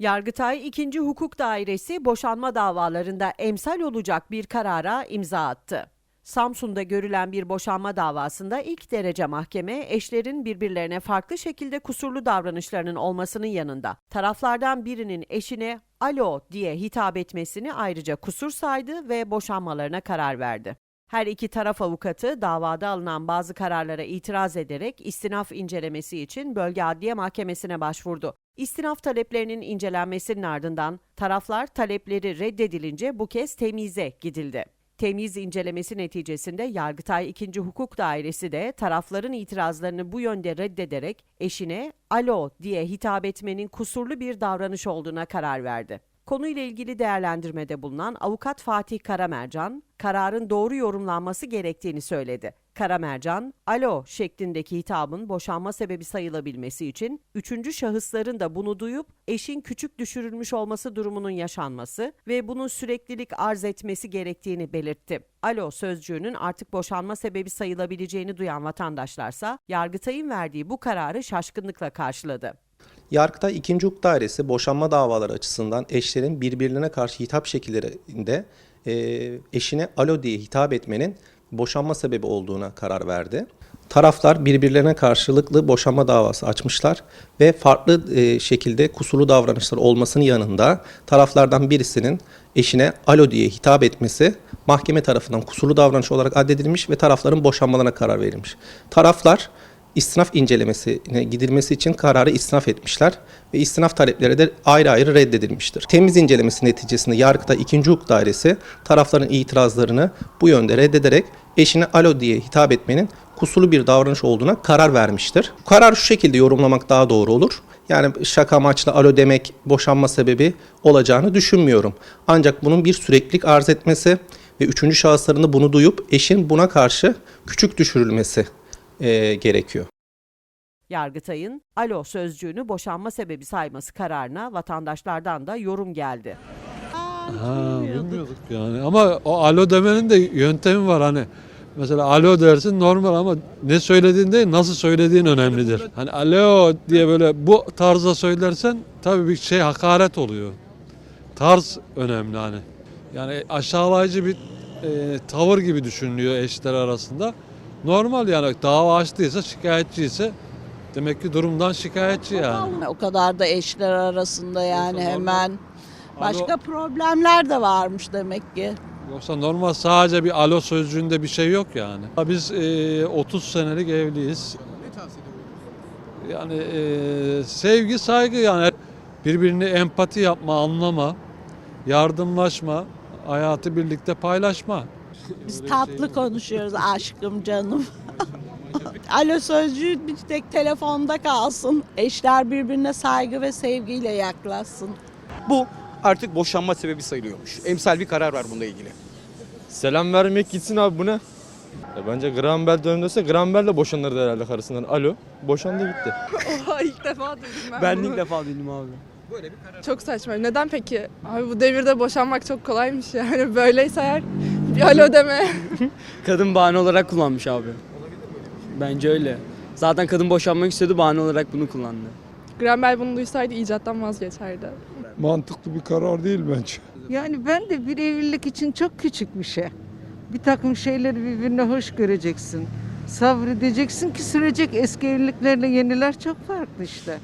Yargıtay 2. Hukuk Dairesi boşanma davalarında emsal olacak bir karara imza attı. Samsun'da görülen bir boşanma davasında ilk derece mahkeme eşlerin birbirlerine farklı şekilde kusurlu davranışlarının olmasının yanında taraflardan birinin eşine alo diye hitap etmesini ayrıca kusur saydı ve boşanmalarına karar verdi. Her iki taraf avukatı davada alınan bazı kararlara itiraz ederek istinaf incelemesi için Bölge Adliye Mahkemesi'ne başvurdu. İstinaf taleplerinin incelenmesinin ardından taraflar talepleri reddedilince bu kez temize gidildi. Temiz incelemesi neticesinde Yargıtay 2. Hukuk Dairesi de tarafların itirazlarını bu yönde reddederek eşine alo diye hitap etmenin kusurlu bir davranış olduğuna karar verdi. Konuyla ilgili değerlendirmede bulunan avukat Fatih Karamercan, kararın doğru yorumlanması gerektiğini söyledi. Karamercan, alo şeklindeki hitabın boşanma sebebi sayılabilmesi için üçüncü şahısların da bunu duyup eşin küçük düşürülmüş olması durumunun yaşanması ve bunun süreklilik arz etmesi gerektiğini belirtti. Alo sözcüğünün artık boşanma sebebi sayılabileceğini duyan vatandaşlarsa Yargıtay'ın verdiği bu kararı şaşkınlıkla karşıladı. Yargıtay 2. Hukuk Dairesi boşanma davaları açısından eşlerin birbirlerine karşı hitap şekillerinde e, eşine alo diye hitap etmenin boşanma sebebi olduğuna karar verdi. Taraflar birbirlerine karşılıklı boşanma davası açmışlar ve farklı e, şekilde kusurlu davranışlar olmasının yanında taraflardan birisinin eşine alo diye hitap etmesi mahkeme tarafından kusurlu davranış olarak addedilmiş ve tarafların boşanmalarına karar verilmiş. Taraflar istinaf incelemesine gidilmesi için kararı istinaf etmişler ve istinaf talepleri de ayrı ayrı reddedilmiştir. Temiz incelemesi neticesinde Yargıtay 2. Hukuk Dairesi tarafların itirazlarını bu yönde reddederek eşine alo diye hitap etmenin kusurlu bir davranış olduğuna karar vermiştir. Bu kararı şu şekilde yorumlamak daha doğru olur. Yani şaka amaçlı alo demek boşanma sebebi olacağını düşünmüyorum. Ancak bunun bir süreklilik arz etmesi ve üçüncü şahısların da bunu duyup eşin buna karşı küçük düşürülmesi e, gerekiyor. Yargıtay'ın alo sözcüğünü boşanma sebebi sayması kararına vatandaşlardan da yorum geldi. Ha, bilmiyorduk yani ama o alo demenin de yöntemi var hani. Mesela alo dersin normal ama ne söylediğin değil nasıl söylediğin önemlidir. Hani alo diye böyle bu tarzda söylersen tabii bir şey hakaret oluyor. Tarz önemli hani. Yani aşağılayıcı bir e, tavır gibi düşünülüyor eşler arasında. Normal yani dava açtıysa şikayetçi ise demek ki durumdan şikayetçi yani. O kadar da eşler arasında yani Yoksa hemen. Başka problemler de varmış demek ki. Yoksa normal sadece bir alo sözcüğünde bir şey yok yani. Biz e, 30 senelik evliyiz. Yani e, sevgi, saygı yani birbirini empati yapma, anlama, yardımlaşma, hayatı birlikte paylaşma. Biz tatlı konuşuyoruz aşkım canım. Alo sözcüğü bir tek telefonda kalsın. Eşler birbirine saygı ve sevgiyle yaklaşsın. Bu artık boşanma sebebi sayılıyormuş. Emsal bir karar var bununla ilgili. Selam vermek gitsin abi bu ne? Ya bence Graham Bell dönemdeyse Graham Bell de boşanırdı herhalde karısından. Alo, boşandı gitti. Oha ilk defa duydum ben, Ben bunu. ilk defa duydum abi. Çok saçma. Neden peki? Abi bu devirde boşanmak çok kolaymış yani. Böyleyse eğer bir alo deme. Kadın bahane olarak kullanmış abi. Bence öyle. Zaten kadın boşanmak istiyordu bahane olarak bunu kullandı. Graham Bell bunu duysaydı icattan vazgeçerdi. Mantıklı bir karar değil bence. Yani ben de bir evlilik için çok küçük bir şey. Bir takım şeyleri birbirine hoş göreceksin. Sabredeceksin ki sürecek eski evliliklerle yeniler çok farklı işte.